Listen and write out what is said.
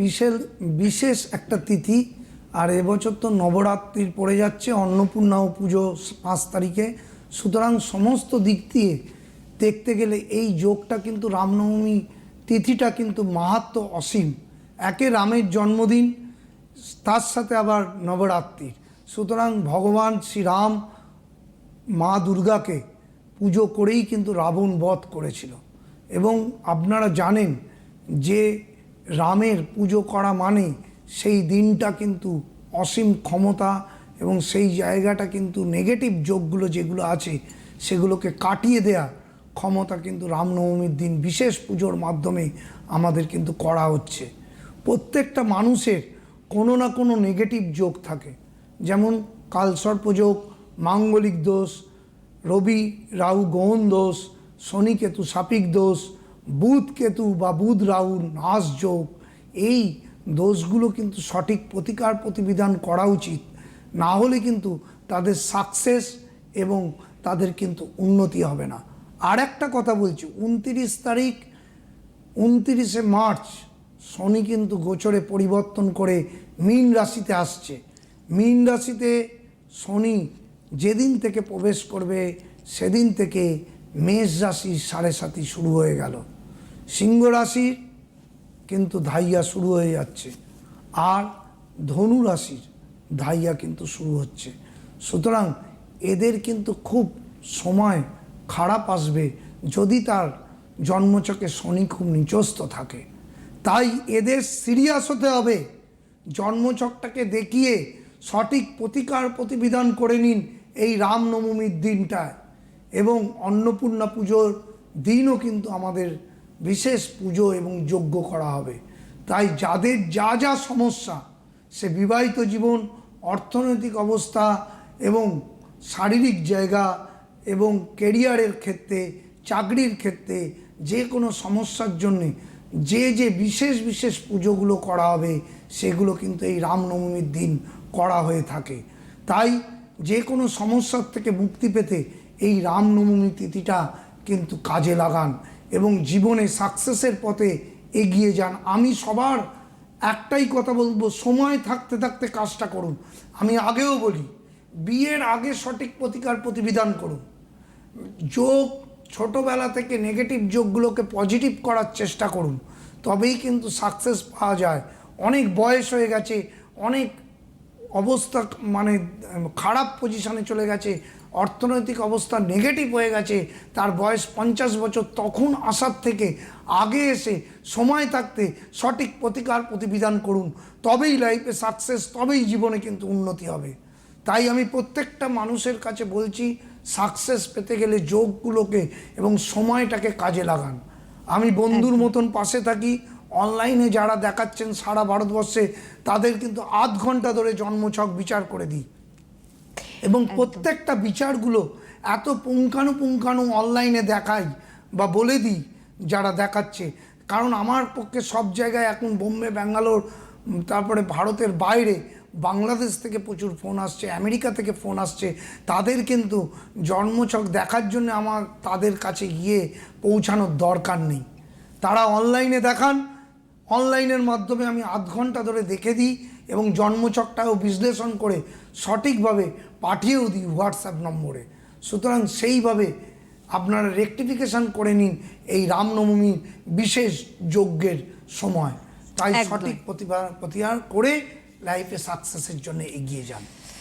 বিশেষ বিশেষ একটা তিথি, আর এবছর তো নবরাত্রির পড়ে যাচ্ছে, অন্নপূর্ণা পুজো পাঁচ তারিখে। সুতরাং সমস্ত দিক দিয়ে দেখতে গেলে এই যোগটা কিন্তু রামনবমী তিথিটা কিন্তু মাহাত্ম অসীম। একে রামের জন্মদিন, তার সাথে আবার নবরাত্রির। সুতরাং ভগবান শ্রীরাম মা দুর্গাকে পুজো করেই কিন্তু রাবণ বধ করেছিল। এবং আপনারা জানেন যে রামের পুজো করা মানে সেই দিনটা কিন্তু অসীম ক্ষমতা এবং সেই জায়গাটা কিন্তু নেগেটিভ যোগগুলো যেগুলো আছে, সেগুলোকে কাটিয়ে দেয়া ক্ষমতা কিন্তু রামনবমীর দিন বিশেষ পুজোর মাধ্যমে আমাদের কিন্তু করা হচ্ছে। প্রত্যেকটা মানুষের কোনো না কোনো নেগেটিভ যোগ থাকে। যেমন কালসর্পযোগ মাঙ্গলিক দোষ, রবি রাহু গহন দোষ শনি কেতু সাপিক দোষ বুধ কেতু বা বুধ রাহু নাশ যোগ এই দোষগুলো কিন্তু সঠিক প্রতিকার প্রতিবিধান করা উচিত। না হলে কিন্তু তাদের সাকসেস এবং তাদের কিন্তু উন্নতি হবে না। আর একটা কথা বলছি, উনতিরিশ তারিখ, উনতিরিশে মার্চ শনি কিন্তু গোচরে পরিবর্তন করে মীন রাশিতে আসছে। মীন রাশিতে শনি যেদিন থেকে প্রবেশ করবে, সেদিন থেকে মেষ রাশি সাড়ে সাতি শুরু হয়ে গেল। সিংহ রাশির কিন্তু ধাইয়া শুরু হয়ে যাচ্ছে। আর ধনু রাশির ধাইয়া কিন্তু শুরু হচ্ছে। সুতরাং এদের কিন্তু খুব সময় খারাপ আসবে যদি তার জন্মচকে শনি খুব নিচস্ত থাকে। তাই এদের সিরিয়াস হতে হবে। জন্মচকটাকে দেখিয়ে সঠিক প্রতিকার প্রতিবিধান করে নিন এই রামনবমীর দিনটায়। এবং অন্নপূর্ণা পুজোর দিনও কিন্তু আমাদের বিশেষ পুজো এবং যজ্ঞ করা হবে। তাই যাদের যা যা সমস্যা, সে বিবাহিত জীবন, অর্থনৈতিক অবস্থা এবং শারীরিক জায়গা এবং কেরিয়ারের ক্ষেত্রে, চাকরির ক্ষেত্রে যে কোনো সমস্যার জন্যে যে যে বিশেষ বিশেষ পুজোগুলো করা হবে, সেগুলো কিন্তু এই রামনবমীর দিন করা হয়ে থাকে। তাই যে কোনো সমস্যার থেকে মুক্তি পেতে এই রামনবমী তিথিটা কিন্তু কাজে লাগান। এবং জীবনে সাকসেসের পথে এগিয়ে যান। আমি সবার একটাই কথা বলব, সময় থাকতে থাকতে কাজটা করুন। আমি আগেও বলি, বিয়ের আগে সঠিক প্রতিকার প্রতিবিধান করুন। যোগ, ছোটোবেলা থেকে নেগেটিভ যোগগুলোকে পজিটিভ করার চেষ্টা করুন। তবেই কিন্তু সাকসেস পাওয়া যায়। অনেক বয়স হয়ে গেছে, অনেক অবস্থা মানে খারাপ পজিশনে চলে গেছে অর্থনৈতিক অবস্থা নেগেটিভ হয়ে গেছে তার বয়স পঞ্চাশ বছর তখন আসার থেকে আগে এসে সময় থাকতে সঠিক প্রতিকার প্রতিবিধান করুন তবেই লাইফে সাকসেস তবেই জীবনে কিন্তু উন্নতি হবে। তাই আমি প্রত্যেকটা মানুষের কাছে বলছি সাকসেস পেতে গেলে যোগগুলোকে এবং সময়টাকে কাজে লাগান। আমি বন্ধুর মতন পাশে থাকি অনলাইনে যারা দেখাচ্ছেন সারা ভারতবর্ষে তাদের কিন্তু আধ ঘণ্টা ধরে জন্মছক বিচার করে দিই। এবং প্রত্যেকটা বিচারগুলো এত পুঙ্খানুপুঙ্খানু অনলাইনে দেখাই বা বলে দিই যারা দেখাচ্ছে। কারণ আমার পক্ষে সব জায়গায় এখন বোম্বে ব্যাঙ্গালোর তারপরে ভারতের বাইরে বাংলাদেশ থেকে প্রচুর ফোন আসছে আমেরিকা থেকে ফোন আসছে। তাদের কিন্তু জন্মছক দেখার জন্য আমার তাদের কাছে গিয়ে পৌঁছানোর দরকার নেই। তারা অনলাইনে দেখান অনলাইনের মাধ্যমে আমি আধ ঘণ্টা ধরে দেখে দিই এবং জন্মচকটাও বিশ্লেষণ করে সঠিকভাবে পাঠিয়েও দিই হোয়াটসঅ্যাপ নম্বরে। সুতরাং সেইভাবে আপনারা রেকটিফিকেশান করে নিন এই রামনবমীর বিশেষ যজ্ঞের সময়। তাই সঠিক প্রতিভা প্রতিহার করে লাইফে সাকসেসের জন্য এগিয়ে যান।